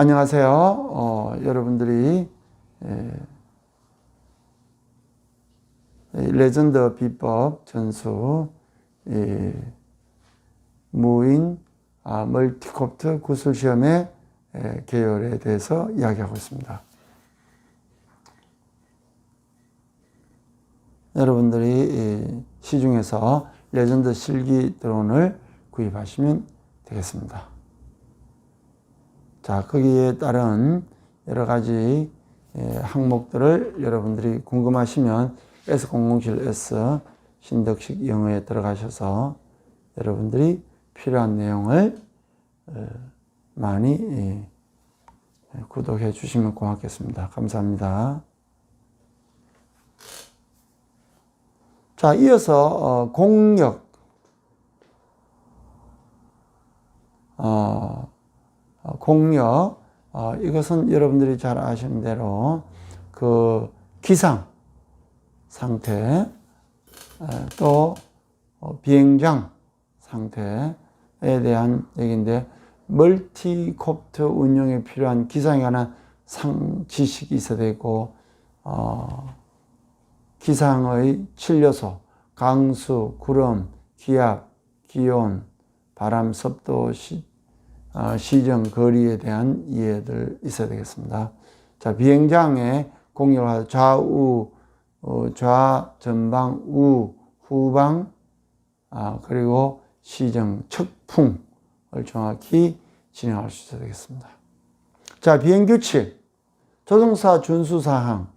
안녕하세요. 어, 여러분들이 에, 이 레전드 비법 전수 이, 무인 아, 멀티콥트 구술 시험의 에, 계열에 대해서 이야기하고 있습니다. 여러분들이 이 시중에서 레전드 실기 드론을 구입하시면 되겠습니다. 자, 거기에 따른 여러 가지 예, 항목들을 여러분들이 궁금하시면 S007S 신덕식 영어에 들어가셔서 여러분들이 필요한 내용을 어, 많이 예, 구독해 주시면 고맙겠습니다. 감사합니다. 자, 이어서 어, 어, 공력 어, 이것은 여러분들이 잘 아시는 대로 그 기상 상태 에, 또 어, 비행장 상태에 대한 얘기인데 멀티콥터 운영에 필요한 기상에 관한 상 지식이 있어야 되고 어, 기상의 칠요소 강수, 구름, 기압, 기온, 바람, 습도, 시, 어, 시정, 거리에 대한 이해들 있어야 되겠습니다. 자, 비행장의 공격을 좌우, 어, 좌, 전방, 우, 후방, 아, 그리고 시정, 측풍을 정확히 진행할 수 있어야 되겠습니다. 자, 비행규칙, 조종사 준수사항,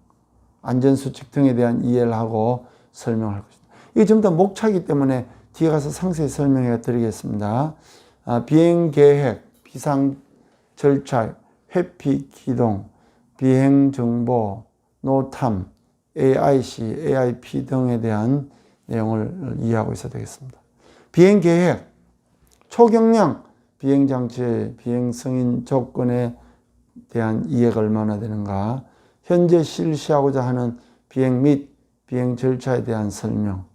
안전수칙 등에 대한 이해를 하고 설명할 것입니다. 이게 전부 다 목차이기 때문에 뒤에 가서 상세히 설명해 드리겠습니다. 아, 비행 계획, 비상 절차, 회피 기동, 비행 정보, 노탐, AIC, AIP 등에 대한 내용을 이해하고 있어야 되겠습니다. 비행 계획, 초경량 비행 장치, 비행 승인 조건에 대한 이해가 얼마나 되는가, 현재 실시하고자 하는 비행 및 비행 절차에 대한 설명,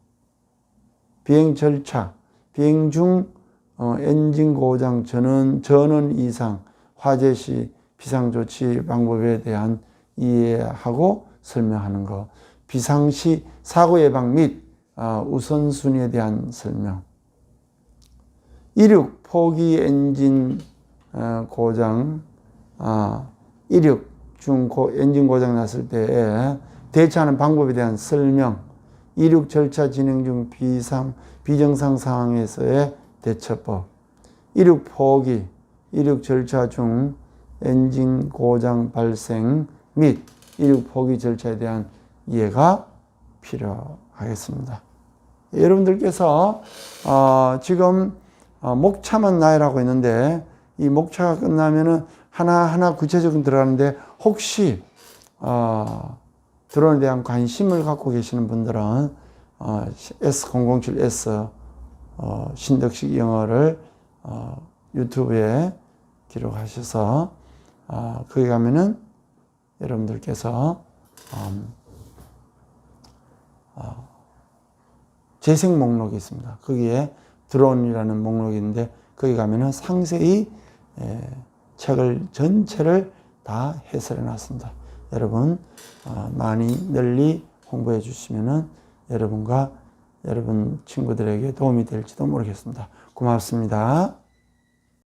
비행 절차, 비행 중 어, 엔진 고장, 전원, 전원 이상, 화재 시 비상조치 방법에 대한 이해하고 설명하는 것, 비상시 사고 예방 및 어, 우선순위에 대한 설명, 이륙 포기 엔진 어, 고장, 아, 이륙 중 고, 엔진 고장 났을 때에 대처하는 방법에 대한 설명, 이륙 절차 진행 중 비상, 비정상 상황에서의 대처법, 이륙 포기, 이륙 절차 중 엔진 고장 발생 및 이륙 포기 절차에 대한 이해가 필요하겠습니다. 여러분들께서 어, 지금 어, 목차만 나열하고 있는데 이 목차가 끝나면은 하나하나 구체적으로 들어가는데 혹시 어, 드론에 대한 관심을 갖고 계시는 분들은 어, S007S 어, 신덕식 영어를 어, 유튜브에 기록하셔서 어, 거기 가면은 여러분들께서 음, 어, 재생 목록이 있습니다. 거기에 드론이라는 목록이 있는데 거기 가면은 상세히 에, 책을 전체를 다 해설해 놨습니다. 여러분 어, 많이 널리 홍보해 주시면은 여러분과 여러분 친구들에게 도움이 될지도 모르겠습니다. 고맙습니다.